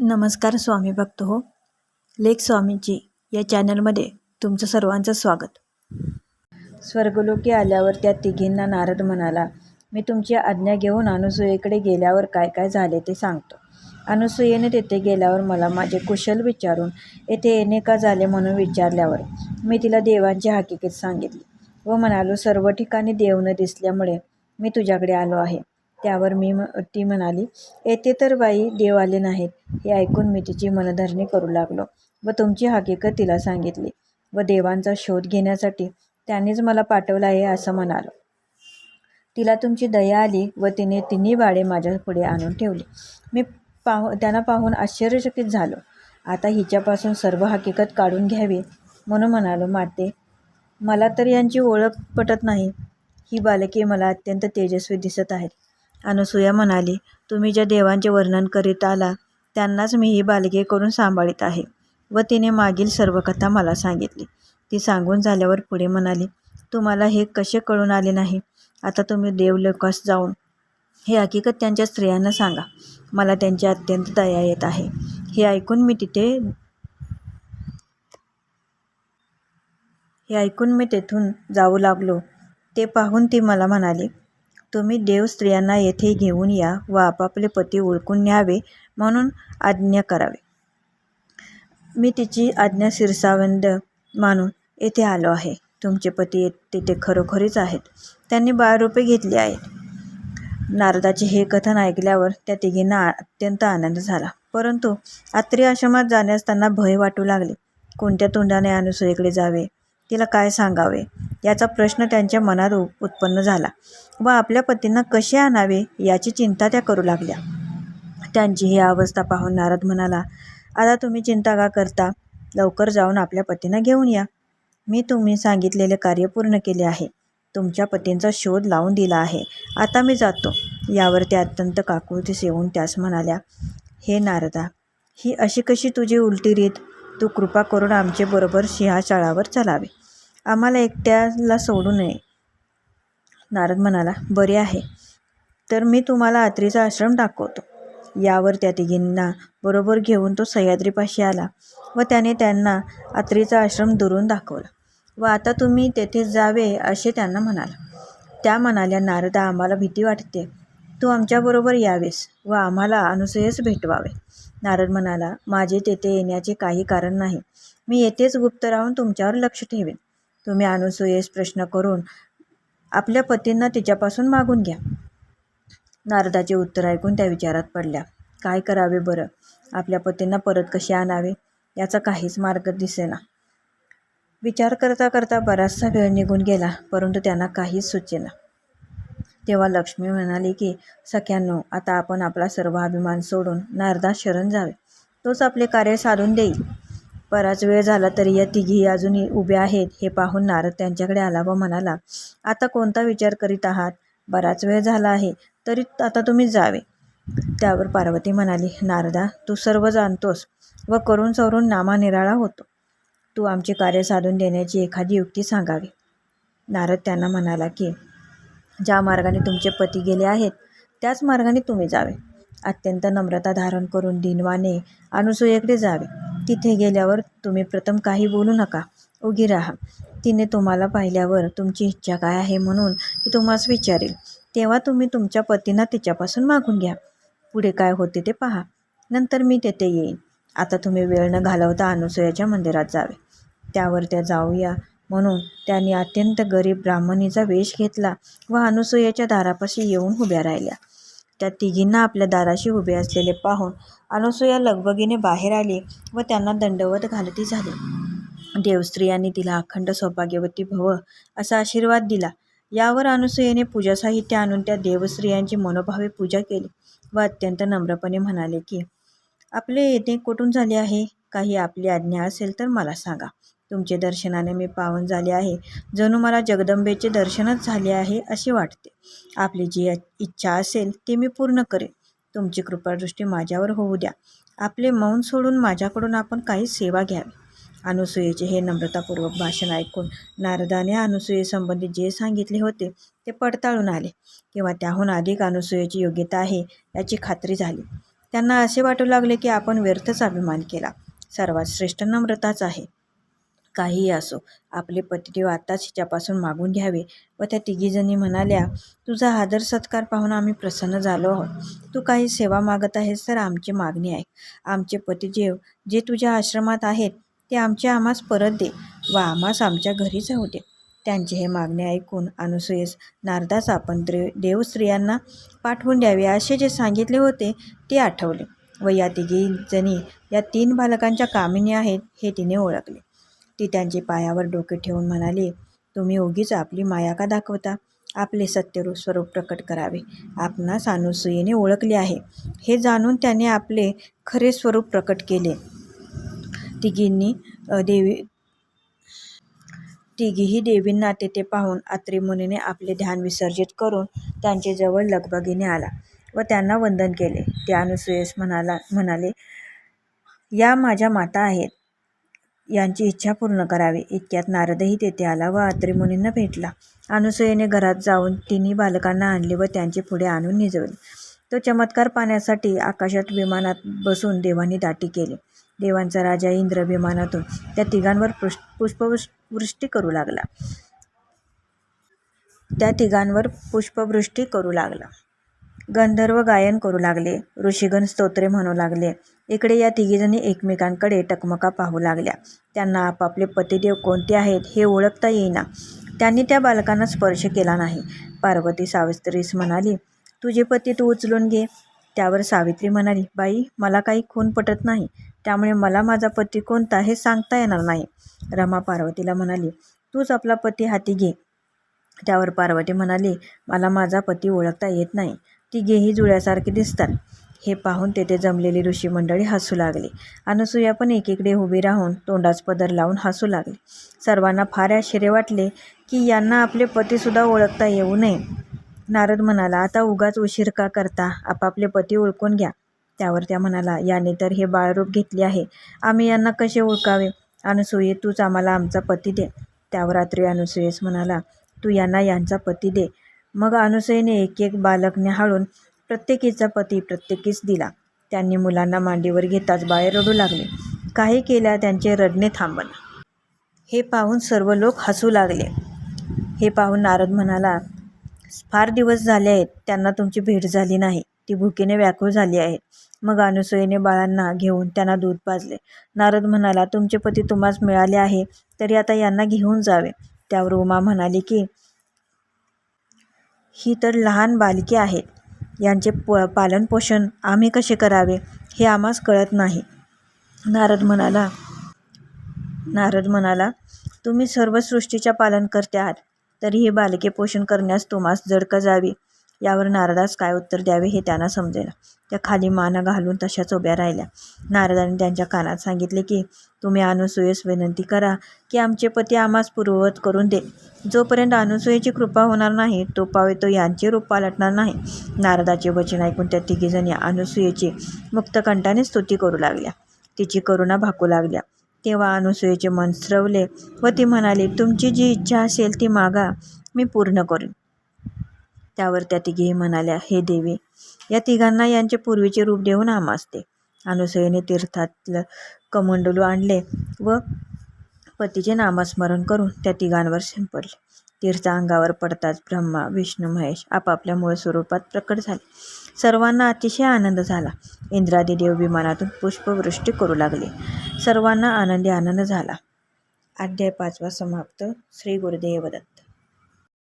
नमस्कार स्वामी भक्त हो. लेख स्वामीजी या चॅनलमध्ये तुमचं सर्वांचं स्वागत. स्वर्गलोकी आल्यावर त्या तिघींना नारद म्हणाला मी तुमची आज्ञा घेऊन अनुसूयेकडे गेल्यावर काय काय झाले ते सांगतो अनुसूयेने तेथे गेल्यावर मला माझे कुशल विचारून येथे येणे का झाले म्हणून विचारल्यावर मी तिला देवांची हकीकत सांगितली व म्हणालो सर्व ठिकाणी देव न दिसल्यामुळे मी तुझ्याकडे आलो आहे. त्यावर मी ती म्हणाली येथे तर बाई देव आले नाहीत. हे ऐकून मी तिची मनधरणी करू लागलो व तुमची हकीकत तिला सांगितली व देवांचा शोध घेण्यासाठी त्यांनीच मला पाठवलं आहे असं म्हणालो. तिला तुमची दया आली व तिने तिन्ही बाळे माझ्या पुढे आणून ठेवली. मी पाहू त्यांना पाहून आश्चर्यचकित झालो. आता हिच्यापासून सर्व हकीकत काढून घ्यावी म्हणून म्हणालो माते मला तर यांची ओळख पटत नाही. ही बालके मला अत्यंत तेजस्वी दिसत आहेत. अनुसूया म्हणाली तुम्ही ज्या देवांचे वर्णन करीत आला त्यांनाच मी ही बालके करून सांभाळीत आहे. व तिने मागील सर्व कथा मला सांगितली. ती सांगून झाल्यावर पुढे म्हणाली तुम्हाला हे कसे कळून आले नाही? आता तुम्ही देवलोकास जाऊन हे हकीकत त्यांच्या स्त्रियांना सांगा. मला त्यांची अत्यंत दया येत आहे. हे ऐकून मी तिथे हे ऐकून मी तेथून जाऊ लागलो. ते पाहून ती मला म्हणाली तुम्ही देव स्त्रियांना येथे घेऊन या व आपापले पती ओळखून न्यावे म्हणून आज्ञा करावे. मी तिची आज्ञा शिरसावंद मानून येथे आलो आहे. तुमचे पती तिथे खरोखरीच आहेत. त्यांनी बाळरूपे घेतली आहेत नारदाचे हे कथन ऐकल्यावर त्या तिघींना अत्यंत आनंद झाला. परंतु आत्री आश्रमात जाण्यास त्यांना भय वाटू लागले. कोणत्या तोंडाने अनुसूयेकडे जावे? तिला काय सांगावे? याचा प्रश्न त्यांच्या मनात उत्पन्न झाला. व आपल्या पतींना कसे आणावे याची चिंता त्या करू लागल्या. त्यांची ही अवस्था पाहून नारद म्हणाला आता तुम्ही चिंता का करता? लवकर जाऊन आपल्या पतींना घेऊन या. मी तुम्ही सांगितलेले कार्य पूर्ण केले आहे. तुमच्या पतींचा शोध लावून दिला आहे. आता मी जातो. यावर त्या अत्यंत काकुळतीस येऊन त्यास म्हणाल्या हे नारदा ही अशी कशी तुझी उलटी रीत? तू कृपा करून आमचे बरोबर सिंहाशाळावर चलावे. आम्हाला एकट्याला सोडू नये. नारद म्हणाला बरे आहे. तर मी तुम्हाला आत्रीचा आश्रम दाखवतो. यावर त्या तिघींना बरोबर घेऊन तो सह्याद्रीपाशी आला व त्याने त्यांना आत्रीचा आश्रम दुरून दाखवला. व आता तुम्ही तेथे जावे असे त्यांना म्हणाला. त्या म्हणाल्या नारदा आम्हाला भीती वाटते. तू आमच्याबरोबर यावेस व आम्हाला अनुसयच भेटवावे. नारद म्हणाला माझे तेथे येण्याचे काही कारण नाही. मी येथेच गुप्त राहून तुमच्यावर लक्ष ठेवेन. तुम्ही अनुसूयेस प्रश्न करून आपल्या पतींना तिच्यापासून मागून घ्या. नारदाचे उत्तर ऐकून त्या विचारात पडल्या. काय करावे बरं? आपल्या पतींना परत कसे आणावे? याचा काहीच मार्ग दिसेना. विचार करता करता बराचसा वेळ निघून गेला परंतु त्यांना काहीच सुचेना. तेव्हा लक्ष्मी म्हणाली की सख्यांनो आता आपण आपला सर्व अभिमान सोडून नारदास शरण जावे. तोच आपले कार्य साधून देईल. बराच वेळ झाला तरी या तिघी अजूनही उभ्या आहेत हे पाहून नारद त्यांच्याकडे आला व म्हणाला आता कोणता विचार करीत आहात? बराच वेळ झाला आहे तरी आता तुम्ही जावे. त्यावर पार्वती म्हणाली नारदा तू सर्व जाणतोस व करून सवरून नामा निराळा होतो. तू आमचे कार्य साधून देण्याची एखादी युक्ती सांगावी. नारद त्यांना म्हणाला की ज्या मार्गाने तुमचे पती गेले आहेत त्याच मार्गाने तुम्ही जावे. अत्यंत नम्रता धारण करून दिनवाने अनुसूयेकडे जावे. तिथे गेल्यावर तुम्ही प्रथम काही बोलू नका. उगी राहा. तिने तुम्हाला पाहिल्यावर तुमची इच्छा काय आहे म्हणून ती तुम्हास विचारेल. तेव्हा तुम्ही तुमच्या पतींना तिच्यापासून मागून घ्या. पुढे काय होते ते पहा. नंतर मी तेथे येईन. आता तुम्ही वेळ न घालवता अनुसयाच्या मंदिरात जावे. त्यावर त्या जाऊया म्हणून त्यांनी अत्यंत गरीब ब्राह्मणीचा वेश घेतला व अनुसूयाच्या दारापाशी येऊन उभ्या राहिल्या. त्या तिघींना आपल्या दाराशी उभे असलेले पाहून अनुसूया लगबगीने बाहेर आली व त्यांना दंडवत घालती झाली. देवस्त्रियांनी तिला अखंड सौभाग्यवती भव असा आशीर्वाद दिला. यावर अनुसूयेने पूजा साहित्य आणून त्या देवस्त्रियांची मनोभावे पूजा केली व अत्यंत नम्रपणे म्हणाले की आपले येथे कुठून झाले आहे? काही आपली आज्ञा असेल तर मला सांगा. तुमचे दर्शनाने मी पावन झाले आहे. जणू मला जगदंबेचे दर्शनच झाले आहे असे वाटते. आपली जी इच्छा असेल ती मी पूर्ण करेन. तुमची कृपादृष्टी माझ्यावर होऊ द्या. आपले मौन सोडून माझ्याकडून आपण काही सेवा घ्यावी. अनुसूयेचे हे नम्रतापूर्वक भाषण ऐकून नारदाने अनुसूयेसंबंधी जे सांगितले होते ते पडताळून आले. किंवा त्याहून अधिक अनुसूयेची योग्यता आहे याची खात्री झाली. त्यांना असे वाटू लागले की आपण व्यर्थच अभिमान केला. सर्वात श्रेष्ठ नम्रताच आहे. काहीही असो. आपले पतिदेव आत्ताच हिच्यापासून मागून घ्यावे व त्या तिघीजणी म्हणाल्या तुझा आदर सत्कार पाहून आम्ही प्रसन्न झालो आहोत. तू काही सेवा मागत आहेस तर आमची मागणी आहे आमचे पतिदेव जे तुझ्या आश्रमात आहेत ते आमच्या आम्हास परत दे व आम्हास आमच्या घरी जाऊ दे त्यांचे हे मागणे ऐकून अनुसूयेस नारदास आपण द्रे देव स्त्रियांना पाठवून द्यावे असे जे सांगितले होते ते आठवले व या तिघी जणी या तीन बालकांच्या कामिनी आहेत हे तिने ओळखले. ती त्यांचे पायावर डोके ठेवून म्हणाली तुम्ही उगीच आपली माया का दाखवता? आपले सत्यरूप स्वरूप प्रकट करावे. आपणास अनुसूयेने ओळखले आहे. हे जाणून त्याने आपले खरे स्वरूप प्रकट केले. तिघींनी देवी तिघीही देवींना तेथे पाहून अत्रि मुनीने आपले ध्यान विसर्जित करून त्यांचे जवळ लगबगीने आला व त्यांना वंदन केले. ते अनुसूयस म्हणाला म्हणाले या माझ्या माता आहेत. यांची इच्छा पूर्ण करावी. इतक्यात नारदही तेथे आला व अत्रिमुनींना भेटला. अनुसूयेने घरात जाऊन तिन्ही बालकांना आणले व त्यांचे पुढे आणून निजवले. तो चमत्कार पाहण्यासाठी आकाशात विमानात बसून देवांनी दाटी केली. देवांचा राजा इंद्र विमानातून त्या तिघांवर पुष्पवृष्टी करू लागला. त्या तिघांवर पुष्पवृष्टी करू लागला. गंधर्व गायन करू लागले. ऋषिगण स्तोत्रे म्हणू लागले. इकडे या तिघीजणी एकमेकांकडे टकमका पाहू लागल्या. त्यांना आपापले पतिदेव कोणते आहेत हे ओळखता येईना. त्यांनी त्या बालकांना स्पर्श केला नाही. पार्वती सावित्रीस म्हणाली तुझे पती तू उचलून घे. त्यावर सावित्री म्हणाली बाई मला काही खून पटत नाही. त्यामुळे मला माझा पती कोणता हे सांगता येणार नाही. रमा पार्वतीला म्हणाली तूच आपला पती हाती घे. त्यावर पार्वती म्हणाली मला माझा पती ओळखता येत नाही. ती घेही जुळ्यासारखी दिसतात. हे पाहून तेथे जमलेली ऋषी मंडळी हसू लागली. अनुसूया पण एकीकडे उभी राहून तोंडास पदर लावून हसू लागली. सर्वांना फार आश्चर्य वाटले की यांना आपले पतीसुद्धा ओळखता येऊ नये. नारद म्हणाला आता उगाच उशीर का करता? आपापले पती ओळखून घ्या. त्यावर त्या म्हणाला याने तर हे बाळरूप घेतले आहे. आम्ही यांना कसे ओळखावे? अनुसूये तूच आम्हाला आमचा पती दे. त्यावर रात्री अनुसूयेस म्हणाला तू यांना यांचा पती दे. मग अनुसूयेने एक एक बालक न्याहाळून प्रत्येकीचा पती प्रत्येकीस दिला. त्यांनी मुलांना मांडीवर घेताच बाहेर रडू लागले. काही केल्या त्यांचे रडणे थांबना हे पाहून सर्व लोक हसू लागले. हे पाहून नारद म्हणाला फार दिवस झाले आहेत त्यांना तुमची भेट झाली नाही. ती भुकेने व्याकुळ झाली आहेत मग अनुसूयेने बाळांना घेऊन त्यांना दूध पाजले. नारद म्हणाला तुमचे पती तुम्हास मिळाले आहे तरी आता यांना घेऊन जावे. त्यावर उमा म्हणाली की ही तर लहान बालके आहेत. यांचे प पालनपोषण आम्ही कसे करावे हे आम्हास कळत नाही. नारद म्हणाला नारद म्हणाला तुम्ही सर्व सृष्टीच्या पालनकर्ते आहात तरी ही बालके पोषण करण्यास तुम्हास जड जावी? यावर नारदास काय उत्तर द्यावे हे त्यांना समजेना. त्या खाली मान घालून तशाच उभ्या राहिल्या. नारदाने त्यांच्या कानात सांगितले की तुम्ही अनुसूयेस विनंती करा की आमचे पती आम्हास पूर्ववत करून दे जोपर्यंत अनुसूयेची कृपा होणार नाही तो पावे तो यांचे रूप पालटणार नाही. नारदाचे वचन ऐकून त्या तिघीजणी अनुसूयेची मुक्तकंठाने स्तुती करू लागल्या. तिची करुणा भाकू लागल्या. तेव्हा अनुसूयेचे मन स्रवले व ती म्हणाली तुमची जी इच्छा असेल ती मागा. मी पूर्ण करेन. त्यावर त्या तिघेही म्हणाल्या हे देवी या तिघांना यांचे पूर्वीचे रूप देऊन आमासते अनुसयेने तीर्थातलं कमंडलू आणले व पतीचे नामस्मरण करून त्या तिघांवर शिंपडले. तीर्थ अंगावर पडताच ब्रह्मा विष्णू महेश आपापल्या मूळ स्वरूपात प्रकट झाले. सर्वांना अतिशय आनंद झाला. इंद्रादी देव विमानातून पुष्पवृष्टी करू लागले. सर्वांना आनंदी आनंद झाला. अध्याय पाचवा समाप्त. श्री गुरुदेव दत्त